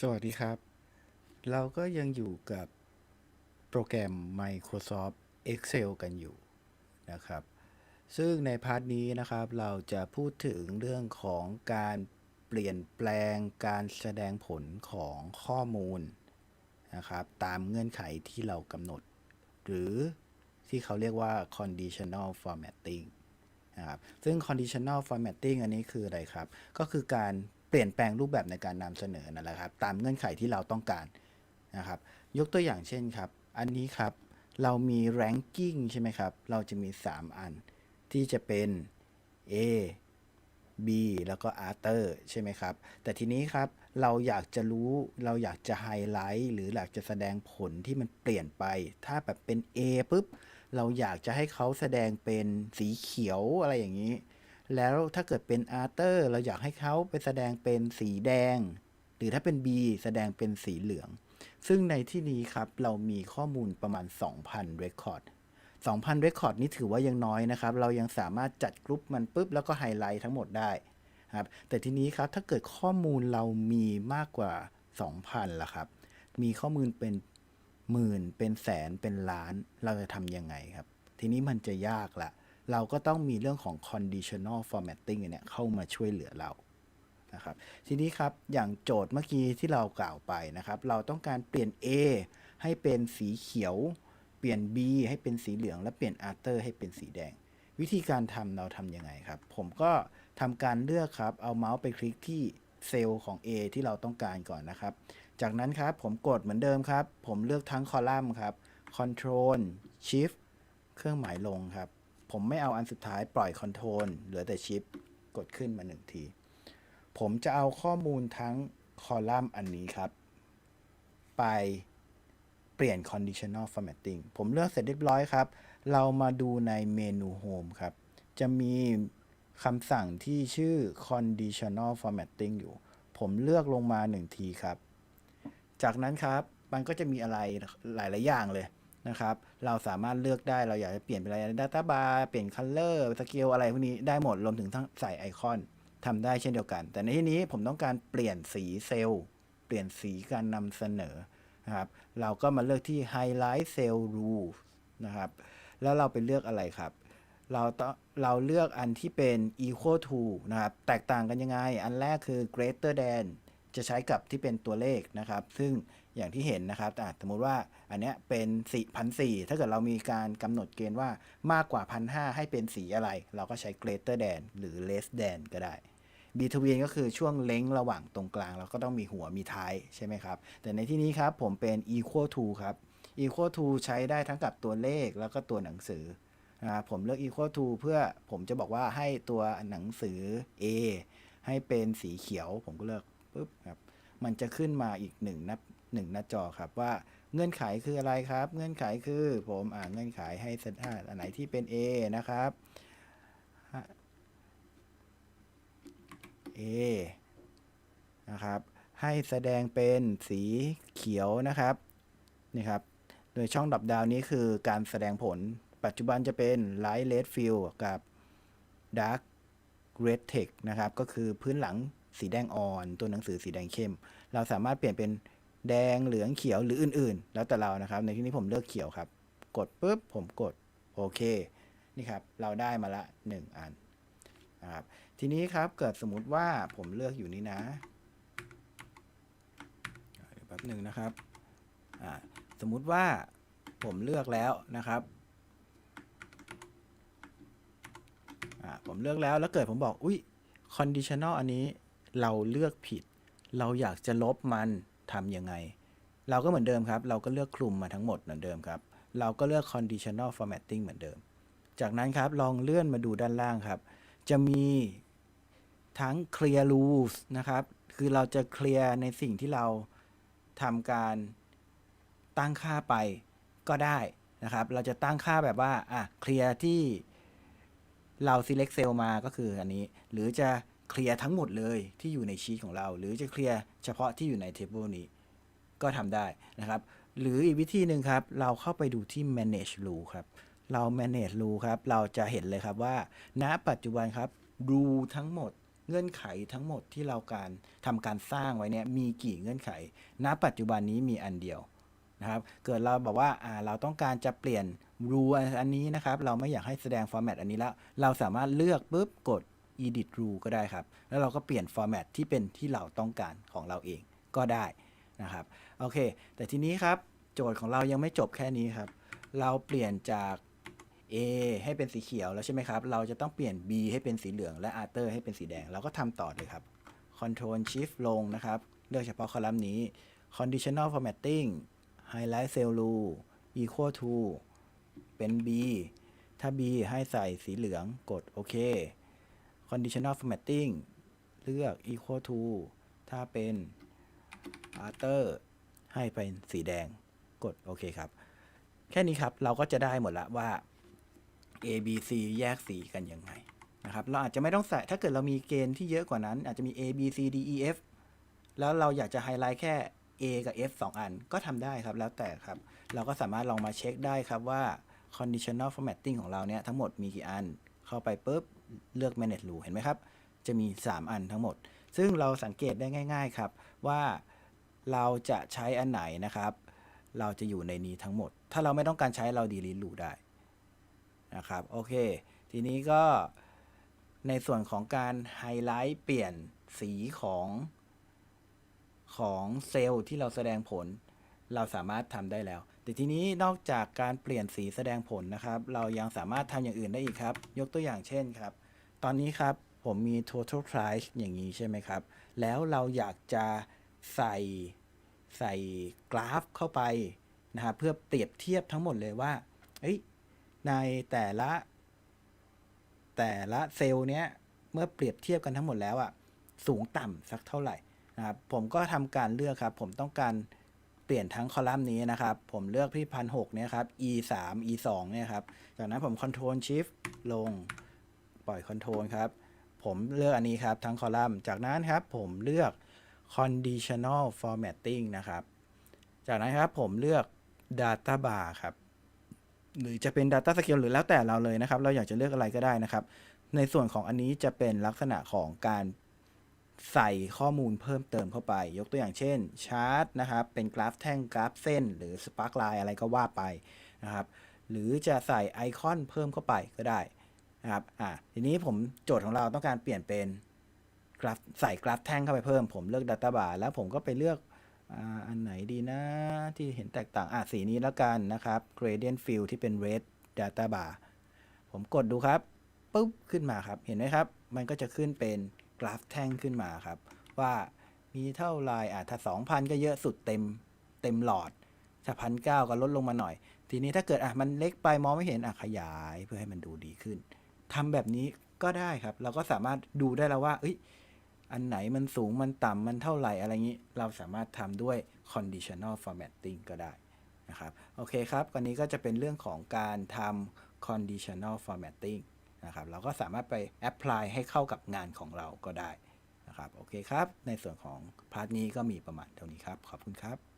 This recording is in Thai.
สวัสดีครับ เราก็ยังอยู่กับโปรแกรม Microsoft Excel กันอยู่นะครับ ซึ่งในพาร์ทนี้นะครับ เราจะพูดถึงเรื่องของการเปลี่ยนแปลงการแสดงผลของข้อมูลนะครับ ตามเงื่อนไขที่เรากำหนด หรือที่เขาเรียกว่า conditional formatting นะครับ ซึ่ง conditional formatting อันนี้คืออะไรครับ ก็คือการ เปลี่ยนแปลงรูปแบบในการนำเสนอนั่นแหละครับ ตามเงื่อนไขที่เราต้องการนะครับ ยกตัวอย่างเช่นครับ อันนี้ครับเรามี ranking ใช่ไหมครับ เราจะมี 3 อันที่จะเป็น A B แล้วก็ After ใช่ไหมครับ แต่ทีนี้ครับเราอยากจะรู้เราอยากจะไฮไลท์หรืออยากจะแสดงผลที่มันเปลี่ยนไป ถ้าแบบเป็น A ปุ๊บ เราอยากจะให้เขาแสดงเป็นสีเขียวอะไรอย่างนี้ แล้วถ้าเกิดเป็น After เราอยากให้เขาไปแสดงเป็นสีแดง หรือถ้าเป็น B แสดงเป็นสีเหลือง ซึ่งในที่นี้ครับเรามีข้อมูลประมาณ 2,000 Record 2,000 Record นี่ถือว่ายังน้อยนะครับ เรายังสามารถจัดกรุ๊ปมันปุ๊บแล้วก็ไฮไลท์ทั้งหมดได้ครับแต่ทีนี้ครับถ้าเกิดข้อมูลเรามีมากกว่า 2,000ล่ะครับ มีข้อมูลเป็นหมื่นเป็นแสนเป็นล้านเราจะทำยังไงครับ ทีนี้มันจะยากละ เราก็ต้องมีเรื่องของ conditional formatting เนี่ยเข้ามาช่วยเหลือเรานะครับทีนี้ครับอย่างโจทย์เมื่อกี้ที่เรากล่าวไปนะครับ เราต้องการเปลี่ยน A ให้เป็นสีเขียว เปลี่ยน B ให้เป็นสีเหลือง และเปลี่ยน after ให้เป็นสีแดง วิธีการทำเราทำยังไงครับ ผมก็ทำการเลือกครับเอาเมาส์ไปคลิกที่เซลล์ของ A ที่เราต้องการก่อนนะครับ จากนั้นครับผมกดเหมือนเดิมครับ ผมเลือกทั้งคอลัมน์ครับ Control Shift เครื่องหมายลงครับ ผมไม่เอาอันสุดท้ายปล่อย Control เหลือแต่ Shift กดขึ้นมาหนึ่งที ผมจะเอาข้อมูลทั้งคอลัมน์อันนี้ครับ ไปเปลี่ยน conditional formatting ผมเลือกเสร็จเรียบร้อยครับ เรามาดูในเมนู Home ครับ จะมีคำสั่งที่ชื่อ conditional formatting อยู่ ผมเลือกลงมาหนึ่งทีครับ จากนั้นครับ มันก็จะมีอะไรหลาย ๆ อย่างเลย นะครับ เราสามารถเลือกได้เราอยากจะเปลี่ยนเป็นอะไร Data Bar เปลี่ยน Color สเกลอะไรพวกนี้ได้หมดรวมถึงทั้งใส่ไอคอนทำได้เช่นเดียวกัน แต่ในที่นี้ผมต้องการเปลี่ยนสีเซลล์เปลี่ยนสีการนำเสนอนะครับ เราก็มาเลือกที่ Highlight Cell Rule นะครับ แล้วเราไปเลือกอะไรครับ เราต้องเราเลือกอันที่เป็น equal to นะครับ แตกต่างกันยังไง อันแรกคือ greater than จะใช้กับที่เป็นตัวเลขนะครับ ซึ่ง อย่างที่เห็นนะครับสมมุติว่าอันนี้เป็นสี่พันสี่ถ้าเกิดเรามีการกำหนดเกณฑ์ว่ามากกว่าพันห้าให้เป็นสีอะไร เราก็ใช้ greater than หรือ less than ก็ได้ between ก็คือช่วงเล้งระหว่างตรงกลาง เราก็ต้องมีหัวมีท้ายใช่ไหมครับ แต่ในที่นี้ครับผมเป็น equal to ครับ equal to ใช้ได้ทั้งกับตัวเลขแล้วก็ตัวหนังสือผมเลือก equal to เพื่อผมจะบอกว่าให้ตัวหนังสือ A ให้เป็นสีเขียว ผมก็เลือกปุ๊บครับมันจะขึ้นมาอีกหนึ่งนับ หนึ่งหน้าจอครับว่าเงื่อนไขคืออะไรครับ เงื่อนไขคือผมอ่านเงื่อนไขให้เซตอันไหนที่เป็น A นะครับ A นะครับ ให้แสดงเป็นสีเขียวนะครับนี่ครับ โดยช่องดับดาวนี้คือการแสดงผลปัจจุบันจะเป็น Light Red fill กับ Dark Red Text นะครับ ก็คือพื้นหลังสีแดงอ่อน ตัวหนังสือสีแดงเข้ม เราสามารถเปลี่ยนเป็น แดงเหลืองเขียวหรืออื่นๆ แล้วแต่เรานะครับ ในที่นี้ผมเลือกเขียวครับ กดปุ๊บผมกดโอเคนี่ครับเราได้มาละ 1 อันนะครับทีนี้ครับเกิดสมมุติว่าผมเลือกอยู่นี้นะเดี๋ยวแป๊บหนึ่งนะครับสมมุติว่าผมเลือกแล้วนะครับผมเลือกแล้วแล้วเกิดผมบอกอุ้ย conditional อันนี้เราเลือกผิด เราอยากจะลบมัน ทำยังไง เราก็เหมือนเดิมครับ เราก็เลือกคลุมมาทั้งหมดเหมือนเดิมครับ เราก็เลือก conditional formatting เหมือนเดิม จากนั้นครับลองเลื่อนมาดูด้านล่างครับ จะมีทั้ง clear rules นะครับ คือเราจะเคลียร์ในสิ่งที่เราทำการตั้งค่าไปก็ได้นะครับ เราจะตั้งค่าแบบว่า อะ เคลียร์ที่เรา select cell มาก็คืออันนี้ หรือจะ เคลียร์ทั้งหมดเลยที่อยู่ในชีตของเรา หรือจะเคลียร์เฉพาะที่อยู่ใน table นี้ ก็ทำได้นะครับ หรืออีกวิธีหนึ่งครับ เราเข้าไปดูที่ manage rule ครับ เรา manage rule ครับ เราจะเห็นเลยครับว่า ณ ปัจจุบันครับ rule ทั้งหมดเงื่อนไขทั้งหมดที่เราการทำการสร้างไว้เนี่ยมีกี่เงื่อนไข ณ ปัจจุบันนี้มีอันเดียวนะครับ เกิดเราบอกว่าอ่าเราต้องการจะเปลี่ยนรูอันนี้นะครับ เราไม่อยากให้แสดงฟอร์แมตอันนี้แล้ว เราสามารถเลือกปุ๊บกด edit rule ก็ได้ครับ แล้วเราก็เปลี่ยนฟอร์แมตที่เป็นที่เราต้องการของเราเองก็ได้นะครับ โอเค แต่ทีนี้ครับ โจทย์ของเรายังไม่จบแค่นี้ครับ เราเปลี่ยนจาก A ให้เป็นสีเขียวแล้วใช่ไหมครับ เราจะต้องเปลี่ยน B ให้เป็นสีเหลืองและ After ให้เป็นสีแดง เราก็ทำต่อเลยครับ Control Shift ลงนะครับ เลือกเฉพาะคอลัมน์นี้ Conditional Formatting Highlight Cell Rule Equal to เป็น B ถ้า B ให้ใส่สีเหลืองกดโอเค Conditional Formatting เลือก Equal to ถ้าเป็น After ให้เป็นสีแดงกดโอเคครับ แค่นี้ครับเราก็จะได้หมดละว่า A B C แยกสีกันยังไงนะครับ เราอาจจะไม่ต้องใส่ ถ้าเกิดเรามีเกณฑ์ที่เยอะกว่านั้น อาจจะมี A B C D E F แล้วเราอยากจะไฮไลท์แค่ A กับ F 2 อันก็ทำได้ครับ แล้วแต่ครับ เราก็สามารถลองมาเช็คได้ครับว่า conditional formatting ของเราเนี่ยทั้งหมดมีกี่อัน เข้าไปปุ๊บ เลือก manage rule เห็นไหมครับ จะมี 3 อันทั้งหมด ซึ่งเราสังเกตได้ง่าย ๆ ครับ ว่าเราจะใช้อันไหนนะครับ เราจะอยู่ในนี้ทั้งหมด ถ้าเราไม่ต้องการใช้เรา delete rule ได้นะครับ โอเค ทีนี้ก็ในส่วนของการไฮไลท์เปลี่ยนสีของของเซลล์ที่เราแสดงผล เราสามารถทำได้แล้ว แต่ทีนี้นอกจากการเปลี่ยนสีแสดงผลนะครับ เรายังสามารถทำอย่างอื่นได้อีกครับ ยกตัวอย่างเช่นครับ ตอนนี้ครับผมมี total price อย่างนี้ใช่ไหมครับ แล้วเราอยากจะใส่ใส่กราฟเข้าไปนะครับเพื่อเปรียบเทียบทั้งหมดเลยว่าในแต่ละ แต่ละเซลล์เนี้ยเมื่อเปรียบเทียบกันทั้งหมดแล้วอะสูงต่ำสักเท่าไหร่นะครับผมก็ทำการเลือกครับ ผมต้องการเปลี่ยนทั้งคอลัมน์นี้นะครับ ผมเลือกที่พันหกเนี่ยครับ e 3 e 2เนี่ยครับ จากนั้นผม control Shift ลง ปล่อย Ctrl ครับ ผมเลือกอันนี้ครับทั้งคอลัมน์ จากนั้นครับผมเลือก conditional formatting นะครับ จากนั้นครับผมเลือก data bar ครับ หรือจะเป็น Data Scale หรือแล้วแต่เราเลยนะครับ เราอยากจะเลือกอะไรก็ได้นะครับ ในส่วนของอันนี้จะเป็นลักษณะของการใส่ข้อมูลเพิ่มเติมเข้าไป ยกตัวอย่างเช่นชาร์ตนะครับ เป็นกราฟแท่งกราฟเส้น หรือสปาร์กไลน์อะไรก็ว่าไปนะครับ หรือจะใส่ไอคอนเพิ่มเข้าไปก็ได้ นะครับอ่าทีนี้ผมโจทย์ของเราต้องการเปลี่ยนเป็นกราฟใส่กราฟแท่งเข้าไปเพิ่ม ผมเลือก Data Bar แล้วผมก็ไปเลือกอ,อันไหนดีนะ ที่เห็นแตกต่างอะสีนี้แล้วกันนะครับ gradient fill ที่เป็น red data bar ผมกดดูครับปุ๊บขึ้นมาครับ เห็นไหมครับ มันก็จะขึ้นเป็นกราฟแท่งขึ้นมาครับ ว่ามีเท่าไรอะถ้า 2,000 ก็เยอะสุดเต็มเต็มหลอด ถ้าพันเก็ลดลงมาหน่อย ทีนี้ถ้าเกิดอะมันเล็กไปมองไม่เห็นอะขยายเพื่อให้มันดูดีขึ้น ทำแบบนี้ก็ได้ครับ เราก็สามารถดูได้แล้วว่าเอ้ยอันไหนมันสูงมันต่ำมันเท่าไหร่อะไรงี้ เราสามารถทำด้วย conditional formatting ก็ได้นะครับ โอเคครับวันนี้ก็จะเป็นเรื่องของการทำ conditional formatting นะครับ เราก็สามารถไป apply ให้เข้ากับงานของเราก็ได้นะครับ โอเคครับ ในส่วนของพาร์ทนี้ก็มีประมาณเท่านี้ครับ ขอบคุณครับ